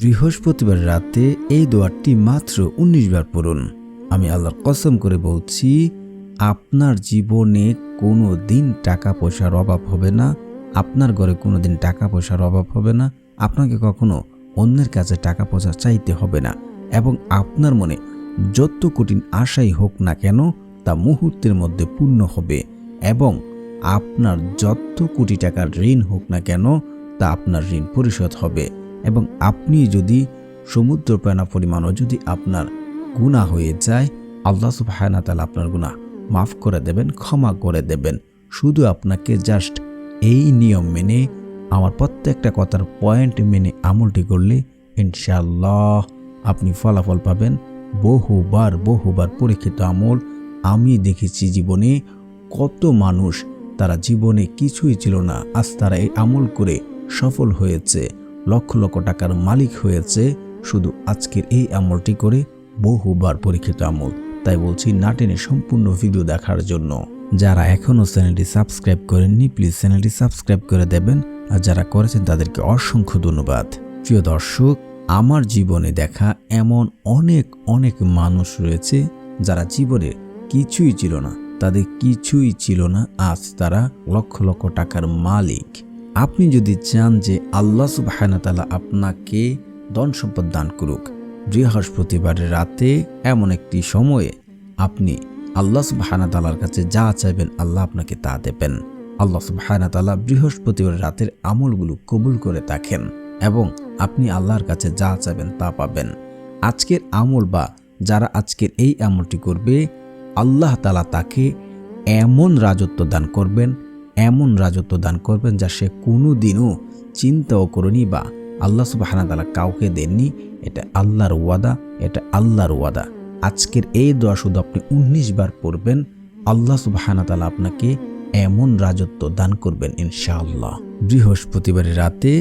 বৃহস্পতিবার রাতে এই দোয়ারটি মাত্র উনিশ বার পড়ুন। আমি আল্লাহর কসম করে বলছি, আপনার জীবনে কোনো দিন টাকা পয়সার অভাব হবে না, আপনার ঘরে কোনো দিন টাকা পয়সার অভাব হবে না, আপনাকে কখনো অন্যের কাছে টাকা পয়সা চাইতে হবে না এবং আপনার মনে যত কঠিন আশাই হোক না কেন, তা মুহূর্তের মধ্যে পূর্ণ হবে এবং আপনার যত কোটি টাকার ঋণ হোক না কেন, তা আপনার ঋণ পরিশোধ হবে। এবং আপনি যদি সমুদ্র প্রাণা পরিমাণও যদি আপনার গুণা হয়ে যায়, আল্লাহ সুবাহানা তালা আপনার গুণা মাফ করে দেবেন, ক্ষমা করে দেবেন। শুধু আপনাকে জাস্ট এই নিয়ম মেনে, আমার প্রত্যেকটা কথার পয়েন্ট মেনে আমলটি করলে ইনশাল্লাহ আপনি ফলাফল পাবেন। বহুবার বহুবার পরীক্ষিত আমল। আমি দেখেছি জীবনে কত মানুষ, তারা জীবনে কিছুই ছিল না। আজ তারা এই আমল করে সফল হয়েছে। লক্ষ লক্ষ টাকার মালিক হয়েছে। শুধু আজকের এই আমলটি করে বহুবার পরীক্ষিত আমল। তাই বলছি, না টেনে সম্পূর্ণ ভিডিও দেখার জন্য। যারা এখনও চ্যানেলটি সাবস্ক্রাইব করেননি প্লিজ চ্যানেলটি সাবস্ক্রাইব করে দেবেন। আর যারা করেছেন, তাদেরকে অসংখ্য ধন্যবাদ। প্রিয় দর্শক, আমার জীবনে দেখা এমন অনেক অনেক মানুষ রয়েছে, যারা জীবনে কিছুই ছিল না। তাদের কিছুই ছিল না। আজ তারা লক্ষ লক্ষ টাকার মালিক। আপনি যদি চান যে আল্লাহ সুবাহানাতালা আপনাকে ধন সম্পদ দান করুক, বৃহস্পতিবারের রাতে এমন একটি সময়ে আপনি আল্লাহ সুবাহানাতালার কাছে যা চাইবেন আল্লাহ আপনাকে তা দেবেন। আল্লাহ সুবাহানাতালা বৃহস্পতিবার রাতের আমলগুলো কবুল করে থাকেন এবং আপনি আল্লাহর কাছে যা চাইবেন তা পাবেন। আজকের আমল বা যারা আজকের এই আমলটি করবে, আল্লাহ তালা তাকে এমন রাজত্ব দান করবেন এমন রাজত্ব দান করবেন যা সে কোনো দিনও চিন্তাও করেনি বা আল্লাহ সুবাহানা তালা কাউকে দেননি। এটা আল্লাহর ওয়াদা, এটা আল্লাহর ওয়াদা। আজকের এই দোয়া শুধু আপনি উনিশ বার পড়বেন। আল্লাহ তালা আপনাকে এমন রাজত্ব দান করবেন ইনশাআল্লাহ। বৃহস্পতিবারের রাতে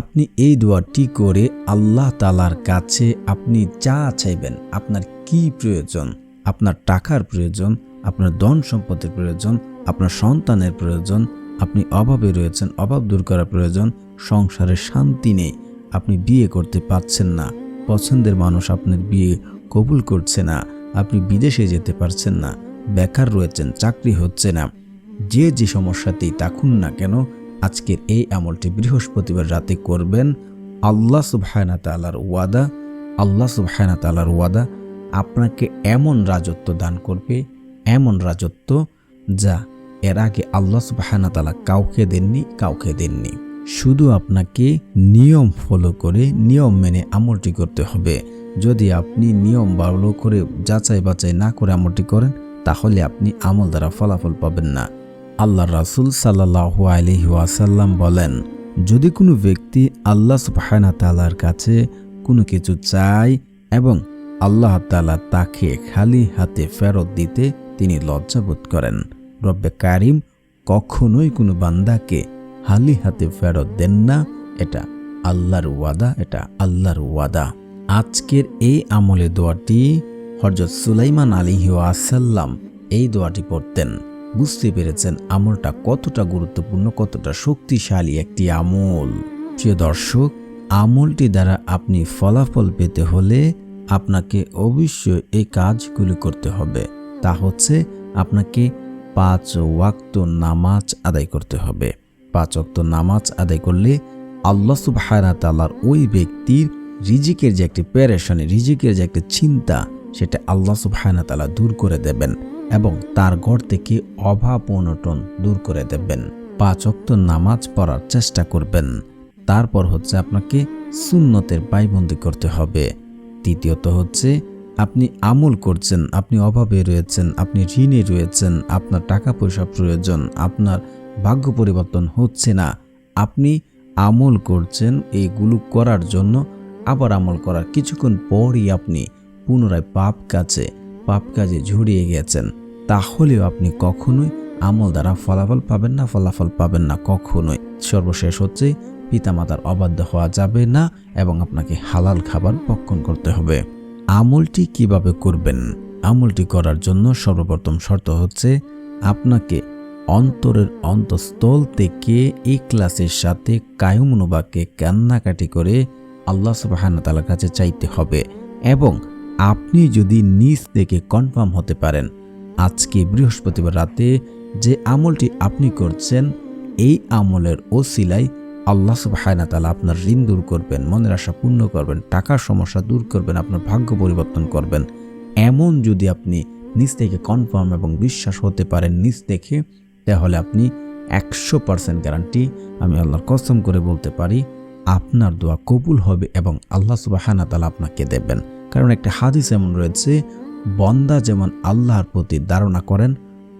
আপনি এই দোয়াটি করে আল্লাহ তালার কাছে আপনি যা চাইবেন, আপনার কি প্রয়োজন, আপনার টাকার প্রয়োজন, আপনার ধন সম্পদের প্রয়োজন আপনার সন্তানের প্রয়োজন, আপনি অভাবে রয়েছেন, অভাব দূর করার প্রয়োজন, সংসারে শান্তি নেই, আপনি বিয়ে করতে পারছেন না, পছন্দের মানুষ আপনার বিয়ে কবুল করছে না, আপনি বিদেশে যেতে পারছেন না, বেকার রয়েছেন, চাকরি হচ্ছে না, যে যে সমস্যাতেই থাকুন না কেন, আজকের এই আমলটি বৃহস্পতিবার রাতে করবেন, আল্লাহ সুবহানা তালার ওয়াদা, আল্লাহ সুবহানা তালার ওয়াদা আপনাকে এমন রাজত্ব দান করবে, এমন রাজত্ব যা এর আগে আল্লাহ সুবাহানা তালা কাউকে দেননি কাউকে দেননি। শুধু আপনাকে নিয়ম ফলো করে, নিয়ম মেনে আমলটি করতে হবে। যদি আপনি নিয়ম ফলো করে, যাচাই বাছাই না করে আমলটি করেন, তাহলে আপনি আমল দ্বারা ফলাফল পাবেন না। আল্লাহ রাসুল সাল্লাহ আলহি ওয়াসাল্লাম বলেন, যদি কোনো ব্যক্তি আল্লাহ সুবাহানা তালার কাছে কোনো কিছু চায় এবং আল্লাহ তালা তাকে খালি হাতে ফেরত দিতে তিনি লজ্জাবোধ করেন রব্বে কারিম কখনোই কোনো বান্দাকে হালি হাতে ফেরত দেন না। এটা আল্লাহর ওয়াদা, এটা আল্লাহর ওয়াদা। আজকের এই আমলে দোয়াটি হরজত সুলাইমান আলিহি আসাল্লাম এই দোয়াটি পড়তেন। বুঝতে পেরেছেন আমলটা কতটা গুরুত্বপূর্ণ, কতটা শক্তিশালী একটি আমল। প্রিয় দর্শক, আমলটি দ্বারা আপনি ফলাফল পেতে হলে আপনাকে অবশ্যই এই কাজগুলি করতে হবে। তা হচ্ছে আপনাকে পাঁচ ওয়াক্ত নামাজ আদায় করতে হবে। পাঁচ ওয়াক্ত নামাজ আদায় করলে আল্লাহ সুবাহানা তালার ওই ব্যক্তির রিজিকের যে একটি প্যারেশানি রিজিকের যে একটি চিন্তা, সেটা আল্লাহ সুবাহানা তালা দূর করে দেবেন এবং তার ঘর থেকে অভাব অনটন দূর করে দেবেন। পাঁচ ওয়াক্ত নামাজ পড়ার চেষ্টা করবেন। তারপর হচ্ছে আপনাকে সুন্নতের বাইবন্দি করতে হবে। তৃতীয়ত হচ্ছে আপনি আমল করছেন, আপনি অভাবে রয়েছেন, আপনি ঋণে রয়েছেন, আপনার টাকা পয়সা প্রয়োজন, আপনার ভাগ্য পরিবর্তন হচ্ছে না। আপনি আমল করছেন, এইগুলো করার জন্য আবার আমল করার কিছুক্ষণ পরই আপনি পুনরায় পাপ কাজে পাপ কাজে ঝুড়িয়ে গেছেন। তাহলেও আপনি কখনোই আমল দ্বারা ফলাফল পাবেন না, ফলাফল পাবেন না কখনোই। সর্বশেষ হচ্ছে, পিতামাতার অবাধ্য হওয়া যাবে না এবং আপনাকে হালাল খাবার ভক্ষণ করতে হবে। আমলটি কীভাবে করবেন? আমলটি করার জন্য সর্বপ্রথম শর্ত হচ্ছে আপনাকে অন্তরের অন্তঃস্থল থেকে এই ক্লাসের সাথে কায়মনুবাকে কান্নাকাটি করে আল্লাহ সুবাহান তালার কাছে চাইতে হবে এবং আপনি যদি নিজ থেকে কনফার্ম হতে পারেন, আজকে বৃহস্পতিবার রাতে যে আমলটি আপনি করছেন, এই আমলের ওসিলাই আল্লাহ সুবাহানা তালা আপনার ঋণ দূর করবেন, মনের আশা পূর্ণ করবেন, টাকার সমস্যা দূর করবেন, আপনার ভাগ্য পরিবর্তন করবেন। এমন যদি আপনি নিজ থেকে কনফার্ম এবং বিশ্বাস হতে পারেন নিজ থেকে, তাহলে আপনি একশো পার্সেন্ট গ্যারান্টি আমি আল্লাহর কসম করে বলতে পারি, আপনার দোয়া কবুল হবে এবং আল্লাহ সুবাহানা তালা আপনাকে দেবেন। কারণ একটা হাদিস এমন রয়েছে, বন্দা যেমন আল্লাহর প্রতি ধারণা করেন,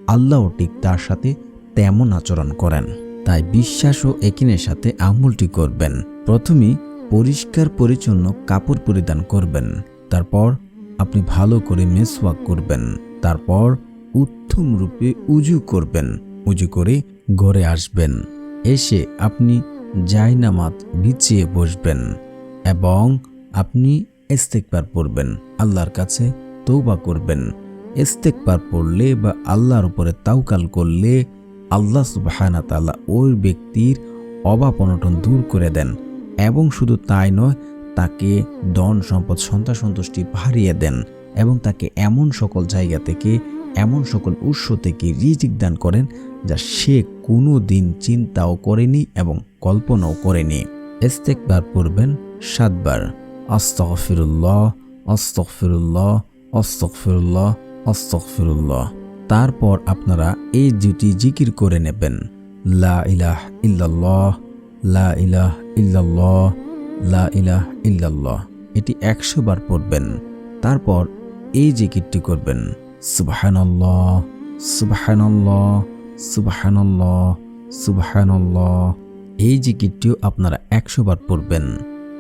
আল্লাহও ঠিক তার সাথে তেমন আচরণ করেন। তাই বিশ্বাস ও একিনের সাথে আমলটি করবেন। প্রথমেই পরিষ্কার পরিচ্ছন্ন কাপড় পরিধান করবেন। তারপর আপনি ভালো করে মেসওয়াক করবেন। তারপর উত্তম রূপে উজু করবেন। উজু করে ঘরে আসবেন। এসে আপনি জায়নামাত বিছিয়ে বসবেন এবং আপনি ইস্তেকবার পড়বেন। আল্লাহর কাছে তৌবা করবেন। ইস্তেকবার পড়লে বা আল্লাহর উপরে তাওকাল করলে আল্লাহ সুবাহানা তাল্লাহ ওই ব্যক্তির অভাব অনটন দূর করে দেন এবং শুধু তাই নয়, তাকে ধন সম্পদ, সন্তান সন্তুষ্টি বাড়িয়ে দেন এবং তাকে এমন সকল জায়গা থেকে, এমন সকল উৎস থেকে রিজিক দান করেন যা সে কোনো দিন চিন্তাও করেনি এবং কল্পনাও করেনি। ইস্তেকবার পড়বেন সাতবার। আস্তফিরুল্লাহ আস্তফিরুল্লাহ আস্তফিরুল্লাহ আস্তফিরুল্লাহ তারপর আপনারা এই দুটি জিকির করে নেবেন। লা ইলাহ ইল্লাল্লাহ, লা ইলাহ ইল্লাল্লাহ, লা ইলাহ ইল্লাল্লাহ। এটি একশো বার পড়বেন। তারপর এই জিকিরটি করবেন। সুবহানাল্লাহ সুবহানাল্লাহ সুবহানাল্লাহ সুবহানাল্লাহ। এই জিকিরটিও আপনারা একশো বার পড়বেন।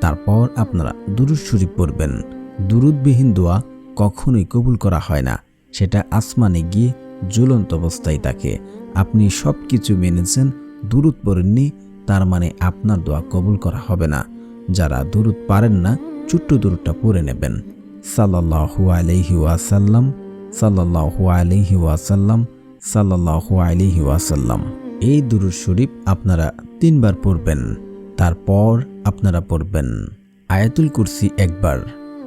তারপর আপনারা দুরুদ শরীফ পড়বেন। দুরুদবিহীন দোয়া কখনোই কবুল করা হয় না। সেটা আসমানে গিয়ে জ্বলন্ত অবস্থায় থাকে। আপনি সব কিছু মেনেছেন দূরত পড়েননি, তার মানে আপনার দোয়া কবুল করা হবে না। যারা দূরত পারেন না, ছোট্ট দূরটা পড়ে নেবেন। সাল্লাহু আলহি ওয়াসাল্লাম সাল্লাহু আলহি ওয়াসাল্লাম সাল্লাহু আলহি ওয়াসাল্লাম। এই দুরুদ শরীফ আপনারা তিনবার পড়বেন, তারপর আপনারা পড়বেন। আয়াতুল কুরসি একবার।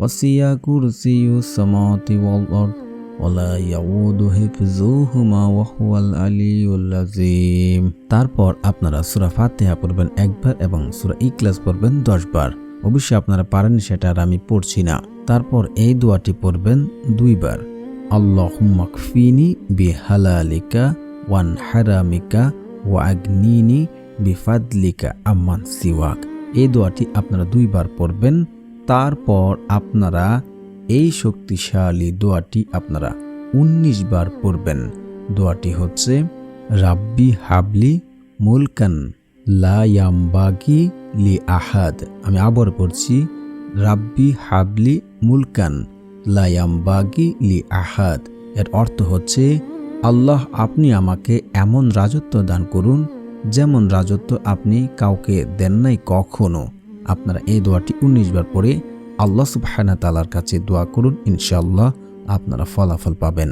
وسع كرسي السماوات والأرض ولا يعود حفظهما وهو العلي العظيم তারপর আপনারা সূরা ফাতিহা পড়বেন একবার এবং সূরা ইখলাস পড়বেন 10 বার অবশ্যই আপনারা পারেন সেটা আর আমি পড়ছি না তারপর এই দোয়াটি পড়বেন দুইবার আল্লাহুম্মা কফিনি বিহালালিকা ওয়ান হারামিকা ওয়া আগনিনি বিফাদলিকা আম্মান সিওয়াক এই দোয়াটি আপনারা দুইবার পড়বেন তারপর আপনারা এই শক্তিশালী দোয়াটি আপনারা ১৯ বার পড়বেন। দোয়াটি হচ্ছে, রাব্বি হাবলি মুলকান লাইয়ামবাগি লি আহাদ। আমি আবার পড়ছি, রাব্বি হাবলি মুলকান লাইয়ামবাগি লি আহাদ। এর অর্থ হচ্ছে, আল্লাহ আপনি আমাকে এমন রাজত্ব দান করুন, যেমন রাজত্ব আপনি কাউকে দেন নাই কখনো। আপনারা এই দোয়াটি উনিশ বার পরে আল্লাহ সুবহানা তালার কাছে দোয়া করুন ইনশাল্লাহ আপনারা ফলাফল পাবেন।